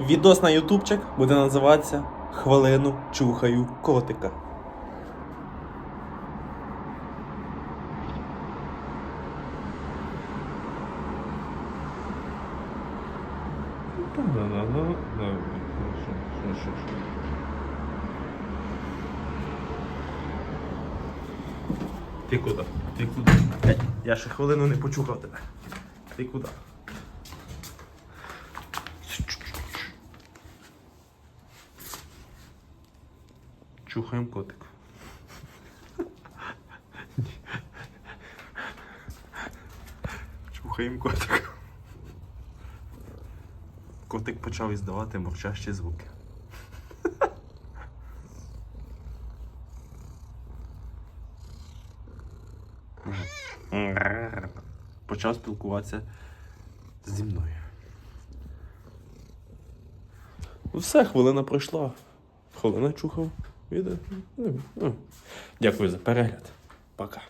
Відос на ютубчик буде називатися Хвилину чухаю котика. Ти куди? Ти куди? Я ще хвилину не почухав тебе. Ти куди? Чухаємо котик. Чухаємо котик. Котик почав іздавати мовчащі звуки. Почав спілкуватися зі мною. Ну, Все, хвилина пройшла. Хвилина чухав відео. Ну, ну. Дякую за перегляд. Пока.